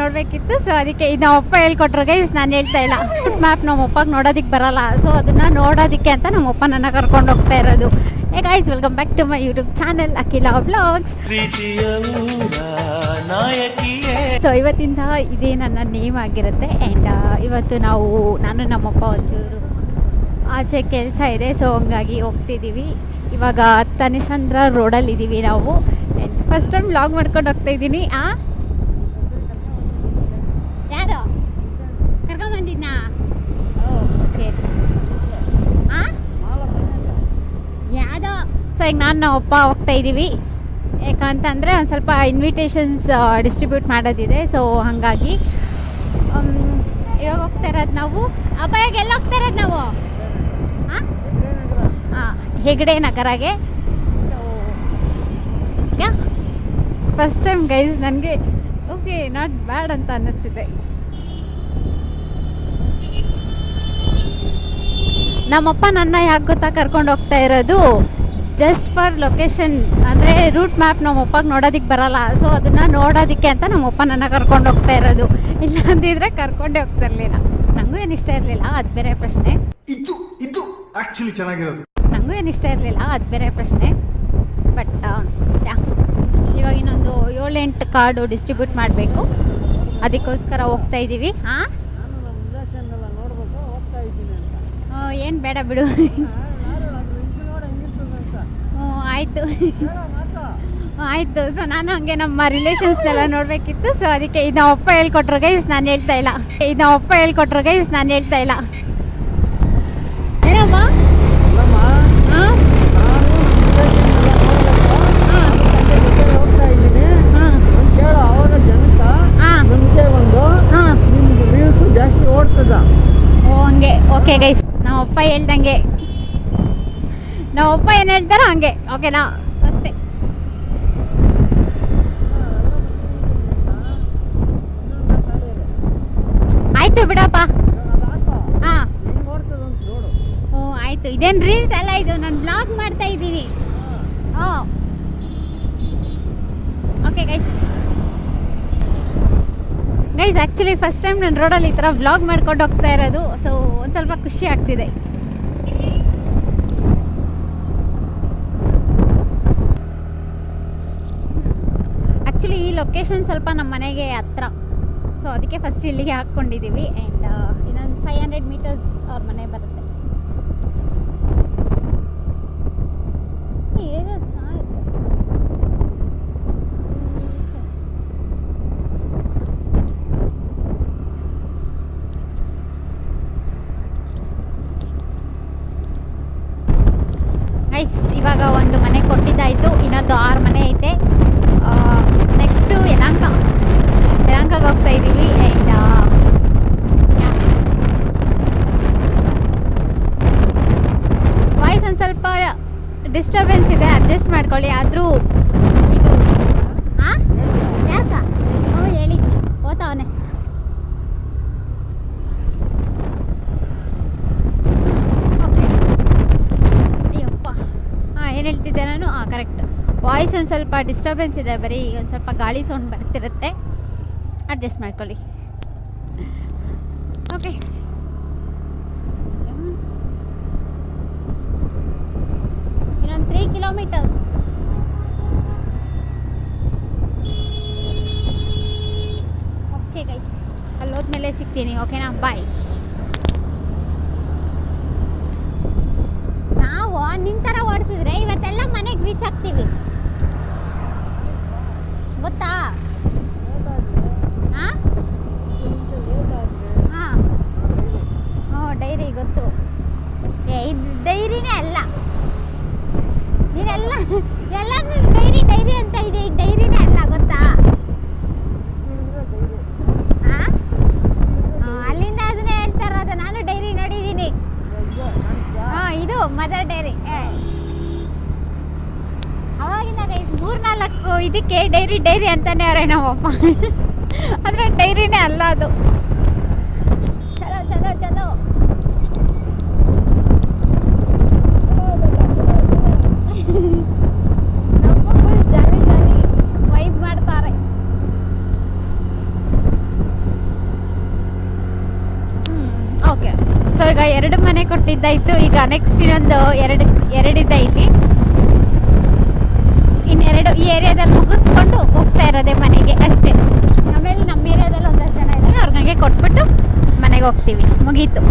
ನೋಡ್ಬೇಕಿತ್ತು. So ಅದಕ್ಕೆ ಇದು ನಮ್ಮ ಅಪ್ಪ ಹೇಳ್ಕೊಟ್ರು ಗೈಸ್ ನಾನು ಹೇಳ್ತಾ ಇಲ್ಲ. ಮ್ಯಾಪ್ ನಮ್ಮ ಅಪ್ಪಗೆ ನೋಡೋದಕ್ಕೆ ಬರಲ್ಲ. ಸೊ ಅದನ್ನ ನೋಡೋದಕ್ಕೆ ಅಂತ ನಮ್ಮ ಅಪ್ಪ ನನ್ನ ಕರ್ಕೊಂಡು ಹೋಗ್ತಾ ಇರೋದು. Hey guys welcome back to my YouTube channel Akhila blogs so ಇವತ್ತಿಂದ ಇದೇ ನನ್ನ ನೇಮ್ ಆಗಿರುತ್ತೆ. ಆ್ಯಂಡ್ ಇವತ್ತು ನಾವು ನಾನು ನಮ್ಮಪ್ಪ ಒಂಚೂರು ಆಚೆ ಕೆಲಸ ಇದೆ. ಸೊ ಹಂಗಾಗಿ ಹೋಗ್ತಿದ್ದೀವಿ ಇವಾಗ ತನಿಸಂದ್ರ ರೋಡಲ್ಲಿದ್ದೀವಿ ನಾವು. ಫಸ್ಟ್ ಟೈಮ್ ಲಾಗ್ ಮಾಡ್ಕೊಂಡು ಹೋಗ್ತಾ ಇದ್ದೀನಿ. ಆ ಯಾರು ಕರ್ಕೊಂಬಂದಿದ್ನಾ ಓಕೆ ಆ ಯಾವುದೋ ಸೊ ಈಗ ನಾನು ನಮ್ಮ ಅಪ್ಪ ಹೋಗ್ತಾ ಇದ್ದೀವಿ ಯಾಕಂತಂದರೆ ಒಂದು ಸ್ವಲ್ಪ ಇನ್ವಿಟೇಷನ್ಸ್ ಡಿಸ್ಟ್ರಿಬ್ಯೂಟ್ ಮಾಡೋದಿದೆ ಸೊ ಹಾಗಾಗಿ ಇವಾಗ ಹೋಗ್ತಾ ಇರೋದು ನಾವು. ಅಪ್ಪ ಇವಾಗ ಎಲ್ಲ ಹೋಗ್ತಾ ಇರೋದು ನಾವು? ಹಾಂ ಹಾಂ ಹೆಗಡೆ ನಗರಾಗೆ so yeah? First time guys ನನಗೆ ಓಕೆ ನಾಟ್ ಬ್ಯಾಡ್ ಅಂತ ಅನ್ನಿಸ್ತಿದೆ. ನಮ್ಮಪ್ಪ, ನನ್ನ ಯಾಕೆ ಗೊತ್ತಾ ಕರ್ಕೊಂಡು ಹೋಗ್ತಾ ಇರೋದು? ಜಸ್ಟ್ ಫಾರ್ ಲೊಕೇಶನ್ ಅಂದರೆ ರೂಟ್ ಮ್ಯಾಪ್ ನಮ್ಮ ಅಪ್ಪಗೆ ನೋಡೋದಕ್ಕೆ ಬರಲ್ಲ. ಸೊ ಅದನ್ನು ನೋಡೋದಕ್ಕೆ ಅಂತ ನಮ್ಮಪ್ಪ ನನ್ನ ಕರ್ಕೊಂಡು ಹೋಗ್ತಾ ಇರೋದು. ಇಲ್ಲ ಅಂದಿದ್ರೆ ಕರ್ಕೊಂಡೇ ಹೋಗ್ತಾ ಇರಲಿಲ್ಲ. ನನಗೂ ಏನು ಇಷ್ಟ ಇರಲಿಲ್ಲ ಅದು ಬೇರೆ ಪ್ರಶ್ನೆ. ಇದು ಇದು ಆಕ್ಚುಲಿ ಚೆನ್ನಾಗಿರೋದು. ನನಗೂ ಏನು ಇಷ್ಟ ಇರಲಿಲ್ಲ ಅದು ಬೇರೆ ಪ್ರಶ್ನೆ. ಬಟ್ ಯಾ ಇವಾಗ ಇನ್ನೊಂದು ಏಳೆಂಟು ಕಾರ್ಡು ಡಿಸ್ಟ್ರಿಬ್ಯೂಟ್ ಮಾಡಬೇಕು. ಅದಕ್ಕೋಸ್ಕರ ಹೋಗ್ತಾ ಇದ್ದೀವಿ ಹಾಂ ಏನು ಬೇಡ ಬಿಡು. ಆಯಿತು. ಆಯಿತು ಸೊ ನಾನು ಹಂಗೆ ನಮ್ಮ ರಿಲೇಷನ್ಸ್ನೆಲ್ಲ ನೋಡಬೇಕಿತ್ತು ಸೊ ಅದಕ್ಕೆ ಇದು ನಮ್ಮ ಅಪ್ಪ ಹೇಳ್ಕೊಟ್ರು ಗೈಸ್ ನಾನು ಹೇಳ್ತಾ ಇಲ್ಲ. ಇದು ನಮ್ಮ ಅಪ್ಪ ಹೇಳ್ಕೊಟ್ರು ಗೈಸ್ ನಾನು ಹೇಳ್ತಾ ಇಲ್ಲ. ಏನಮ್ಮ? ಜಾಸ್ತಿ ಓಡ್ತದ. ಓ ಹಂಗೆ. ಓಕೆ ಗೈಸ್ ನಮ್ಮ ಅಪ್ಪ ಹೇಳ್ದಂಗೆ. ನಮ್ಮ ಅಪ್ಪ ಏನು ಹೇಳ್ತಾರೋ ಹಂಗೆ ಓಕೆನಾ ಅಷ್ಟೇ. ಆಯ್ತು ಬಿಡಪ್ಪ. ಹಾಂ. ಓ ಆಯ್ತು. ಇದೇನು ರೀಲ್ಸ್ ಅಲ್ಲ ಇದು? ನಾನು ಬ್ಲಾಗ್ ಮಾಡ್ತಾ ಇದ್ದೀನಿ. ಓ okay guys guys actually first time ನಾನು ರೋಡಲ್ಲಿ ಈ ಥರ ವ್ಲಾಗ್ ಮಾಡ್ಕೊಂಡು ಹೋಗ್ತಾ ಇರೋದು ಸೊ ಒಂದು ಸ್ವಲ್ಪ ಖುಷಿ ಆಗ್ತಿದೆ ಆ್ಯಕ್ಚುಲಿ ಈ ಲೊಕೇಶನ್ ಸ್ವಲ್ಪ ನಮ್ಮ ಮನೆಗೆ ಹತ್ರ. ಸೊ ಅದಕ್ಕೆ ಫಸ್ಟ್ ಇಲ್ಲಿಗೆ ಹಾಕ್ಕೊಂಡಿದ್ದೀವಿ ಆ್ಯಂಡ್ ಇನ್ನೊಂದು ಫೈವ್ ಹಂಡ್ರೆಡ್ ಮೀಟರ್ಸ್ ಅವ್ರ ಮನೆ ಬರುತ್ತೆ. ಸರಿ. ಇವಾಗ ಒಂದು ಮನೆ ಕೊಟ್ಟಿದ್ದಾಯಿತು. ಇನ್ನೊಂದು ಆರು ಮನೆ ಐತೆ. ನೆಕ್ಸ್ಟು ಯಲಾಂಕ ಯಲಾಂಕಾಗ ಹೋಗ್ತಾ ಇದ್ದೀವಿ ಆ್ಯಂಡ್ ವಾಯ್ಸ್ ಒಂದು ಸ್ವಲ್ಪ ಡಿಸ್ಟರ್ಬೆನ್ಸ್ ಇದೆ? ಅಡ್ಜಸ್ಟ್ ಮಾಡ್ಕೊಳ್ಳಿ. ಆದರೂ ಇದು ಹಾಂ ಯಾಕ ಓ ಹೇಳಿದ್ನಿ ಓದ್ತಾವನೆ ಓಕೆ ಅಯ್ಯಪ್ಪ ಹಾಂ ಏನು ಹೇಳ್ತಿದ್ದೆ ನಾನು ಹಾಂ ಕರೆಕ್ಟ್ ವಾಯ್ಸ್ ಒಂದು ಸ್ವಲ್ಪ ಡಿಸ್ಟರ್ಬೆನ್ಸ್ ಇದೆ. ಬರೀ ಒಂದು ಸ್ವಲ್ಪ ಗಾಳಿ ಸೌಂಡ್ ಬರ್ತಿರುತ್ತೆ. ಅಡ್ಜಸ್ಟ್ ಮಾಡ್ಕೊಳ್ಳಿ. ಓಕೆ ಇನ್ನೊಂದು ತ್ರೀ ಕಿಲೋಮೀಟರ್ಸ್ ಓಕೆ ಗೈಸ್ ಅಲ್ಲಿ ಹೋದ್ಮೇಲೆ ಸಿಗ್ತೀನಿ ಓಕೆನಾ ಬಾಯ್ ನಾವು ಥರ ಓಡಿಸಿದ್ರೆ ಇವತ್ತೆಲ್ಲ ಮನೆಗೆ ರೀಚ್ ಆಗ್ತೀವಿ. ನಾಲ್ಕು ಇದಕ್ಕೆ ಡೈರಿ ಡೈರಿ ಅಂತಾನೆ ಅವರೇ ನಮ್ಮಪ್ಪ ಆದರೆ ಡೈರಿನೇ ಅಲ್ಲ ಅದು. ಚಲೋ ಚಲೋ ಚಲೋ. ಓಕೆ ಎರಡು ಮನೆ ಕೊಟ್ಟಿದ್ದಾಯ್ತು. ಈಗ ನೆಕ್ಸ್ಟ್ ಇನ್ನೊಂದು ಎರಡು ಎರಡಿದ್ದ ಇಲ್ಲಿ. ಇನ್ನೆರಡು ಈ ಏರಿಯಾದಲ್ಲಿ ಮುಗಿಸ್ಕೊಂಡು ಹೋಗ್ತಾ ಇರೋದೆ ಮನೆಗೆ ಅಷ್ಟೇ. ಆಮೇಲೆ ನಮ್ಮ ಏರಿಯಾದಲ್ಲಿ ಒಂದಷ್ಟು ಜನ ಇದ್ದಾರೆ. ಅವ್ರಿಗೆ ಕೊಟ್ಬಿಟ್ಟು ಮನೆಗೆ ಹೋಗ್ತೀವಿ. ಮುಗೀತು.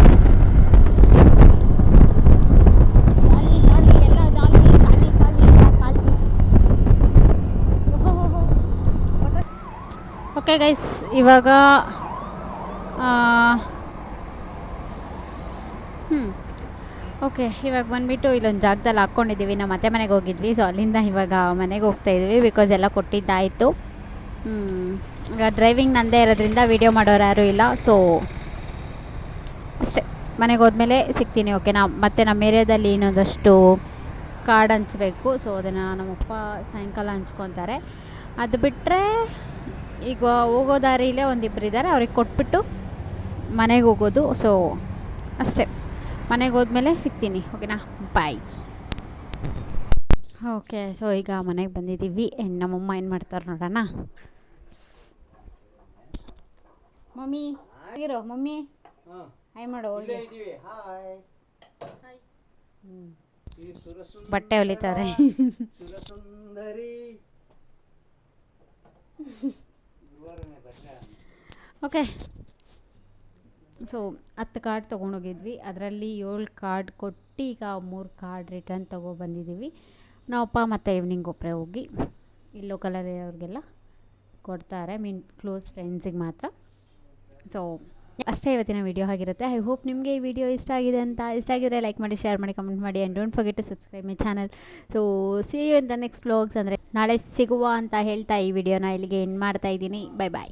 ಓಕೆ ಗೈಸ್ ಇವಾಗ ಓಕೆ ಇವಾಗ ಬಂದುಬಿಟ್ಟು ಇಲ್ಲೊಂದು ಜಾಗದಲ್ಲಿ ಹಾಕ್ಕೊಂಡಿದ್ದೀವಿ ನಮ್ಮ ಮತ್ತೆ ಮನೆಗೆ ಹೋಗಿದ್ವಿ. ಸೊ ಅಲ್ಲಿಂದ ಇವಾಗ ಮನೆಗೆ ಹೋಗ್ತಾ ಇದ್ವಿ ಬಿಕಾಸ್ ಎಲ್ಲ ಕೊಟ್ಟಿದ್ದಾಯಿತು. ಈಗ ಡ್ರೈವಿಂಗ್ ನಂದೇ ಇರೋದ್ರಿಂದ ವೀಡಿಯೋ ಮಾಡೋರು ಯಾರೂ ಇಲ್ಲ. ಸೊ ಅಷ್ಟೇ. ಮನೆಗೆ ಹೋದ್ಮೇಲೆ ಸಿಗ್ತೀನಿ. ಓಕೆ ನಾ ಮತ್ತು ನಮ್ಮ ಏರಿಯಾದಲ್ಲಿ ಇನ್ನೊಂದಷ್ಟು ಕಾರ್ಡ್ ಹಂಚಬೇಕು. ಸೊ ಅದನ್ನು ನಮ್ಮಪ್ಪ ಸಾಯಂಕಾಲ ಹಂಚ್ಕೊತಾರೆ. ಅದು ಬಿಟ್ಟರೆ ಈಗ ಹೋಗೋ ದಾರಿಲೇ ಒಂದಿಬ್ಬರು ಇದ್ದಾರೆ ಅವ್ರಿಗೆ ಕೊಟ್ಬಿಟ್ಟು ಮನೆಗೆ ಹೋಗೋದು. ಸೊ ಅಷ್ಟೇ. ಮನೆಗೆ ಹೋದ್ಮೇಲೆ ಸಿಗ್ತೀನಿ ಓಕೆನಾ? ಬಾಯ್ ಓಕೆ ಸೊ ಈಗ ಮನೆಗೆ ಬಂದಿದ್ದೀವಿ. ಏನ್ ನಮ್ಮಮ್ಮ ಏನು ಮಾಡ್ತಾರೆ ನೋಡೋಣ? ಮಮ್ಮಿ ಆಗಿರೋ ಮಮ್ಮಿ. ಹಾಯ್ ಮಾಡು ಬಟ್ಟೆ ಹೊಲಿತಾರೆ. ಸುರಸುಂದರಿ. ಓಕೆ ಸೊ ಹತ್ತು ಕಾರ್ಡ್ ತೊಗೊಂಡೋಗಿದ್ವಿ. ಅದರಲ್ಲಿ ಏಳು ಕಾರ್ಡ್ ಕೊಟ್ಟು ಈಗ ಮೂರು ಕಾರ್ಡ್ ರಿಟರ್ನ್ ತೊಗೊಬಂದಿದ್ದೀವಿ ನಾವಪ್ಪ ಮತ್ತು ಈವ್ನಿಂಗ್ ಒಬ್ಬರೇ ಹೋಗಿ ಎಲ್ಲೋ ಕಲರ್ ಇರೋರಿಗೆಲ್ಲ ಕೊಡ್ತಾರೆ. ಮೀನ್ ಕ್ಲೋಸ್ ಫ್ರೆಂಡ್ಸಿಗೆ ಮಾತ್ರ. ಸೊ ಅಷ್ಟೇ ಇವತ್ತಿನ ವಿಡಿಯೋ ಆಗಿರುತ್ತೆ. ಐ ಹೋಪ್ ನಿಮಗೆ ಈ ವಿಡಿಯೋ ಇಷ್ಟ ಆಗಿದೆ ಅಂತ. ಇಷ್ಟ ಆಗಿದ್ರೆ ಲೈಕ್ ಮಾಡಿ ಶೇರ್ ಮಾಡಿ ಕಮೆಂಟ್ ಮಾಡಿ and don't forget to subscribe my channel so see you ಇಂದ ನೆಕ್ಸ್ಟ್ ವ್ಲಾಗ್ಸ್ ಅಂದರೆ ನಾಳೆ ಸಿಗುವ ಅಂತ ಹೇಳ್ತಾ ಈ ವಿಡಿಯೋನ ಇಲ್ಲಿಗೆ ಎಂಡ್ ಮಾಡ್ತಾ ಇದ್ದೀನಿ. Bye bye